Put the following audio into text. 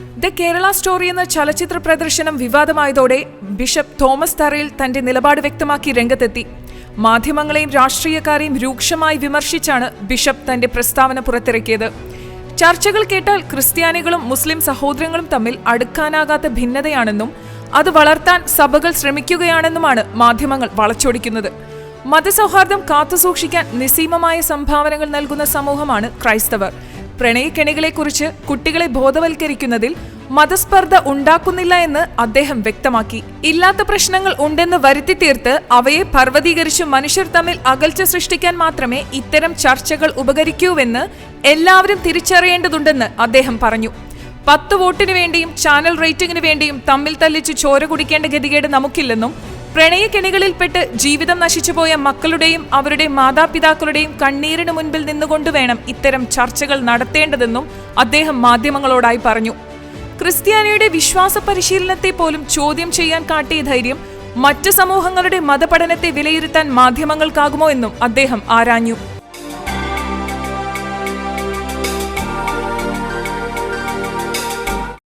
The Kerala story എന്ന ചലച്ചിത്ര പ്രദർശനം വിവാദമായതോടെ ബിഷപ്പ് തോമസ് തറയിൽ തന്റെ നിലപാട് വ്യക്തമാക്കി രംഗത്തെത്തി. മാധ്യമങ്ങളെയും രാഷ്ട്രീയക്കാരെയും രൂക്ഷമായി വിമർശിച്ചാണ് ബിഷപ്പ് തന്റെ പ്രസ്താവന പുറത്തിറക്കിയത്. ചർച്ചകൾ കേട്ടാൽ ക്രിസ്ത്യാനികളും മുസ്ലിം സഹോദരങ്ങളും തമ്മിൽ അടുക്കാനാകാത്ത ഭിന്നതയാണെന്നും അത് വളർത്താൻ സഭകൾ ശ്രമിക്കുകയാണെന്നുമാണ് മാധ്യമങ്ങൾ വളച്ചൊടിക്കുന്നത്. മതസൗഹാർദ്ദം കാത്തുസൂക്ഷിക്കാൻ നിസ്സീമമായ സംഭാവനകൾ നൽകുന്ന സമൂഹമാണ് ക്രൈസ്തവർ. പ്രണയക്കെണികളെക്കുറിച്ച് കുട്ടികളെ ബോധവൽക്കരിക്കുന്നതിൽ മതസ്പർദ്ധ ഉണ്ടാക്കുന്നില്ല എന്ന് അദ്ദേഹം വ്യക്തമാക്കി. ഇല്ലാത്ത പ്രശ്നങ്ങൾ ഉണ്ടെന്ന് വരുത്തി തീർത്ത് അവയെ പർവതീകരിച്ച് മനുഷ്യർ തമ്മിൽ അകൽച്ച സൃഷ്ടിക്കാൻ മാത്രമേ ഇത്തരം ചർച്ചകൾ ഉപകരിക്കൂവെന്ന് എല്ലാവരും തിരിച്ചറിയേണ്ടതുണ്ടെന്ന് അദ്ദേഹം പറഞ്ഞു. പത്ത് വോട്ടിനു വേണ്ടിയും ചാനൽ റേറ്റിംഗിനു വേണ്ടിയും തമ്മിൽ തല്ലിച്ച് ചോര കുടിക്കേണ്ട ഗതികേട് നമുക്കില്ലെന്നും പ്രണയക്കെണികളിൽപ്പെട്ട് ജീവിതം നശിച്ചുപോയ മക്കളുടെയും അവരുടെ മാതാപിതാക്കളുടെയും കണ്ണീരിന് മുൻപിൽ നിന്നുകൊണ്ട് വേണം ഇത്തരം ചർച്ചകൾ നടത്തേണ്ടതെന്നും അദ്ദേഹം മാധ്യമങ്ങളോടായി പറഞ്ഞു. ക്രിസ്ത്യാനിയുടെ വിശ്വാസ പരിശീലനത്തെ പോലും ചോദ്യം ചെയ്യാൻ കാട്ടിയ ധൈര്യം മറ്റ് സമൂഹങ്ങളുടെ മതപഠനത്തെ വിലയിരുത്താൻ മാധ്യമങ്ങൾക്കാകുമോ എന്നും അദ്ദേഹം ആരാഞ്ഞു.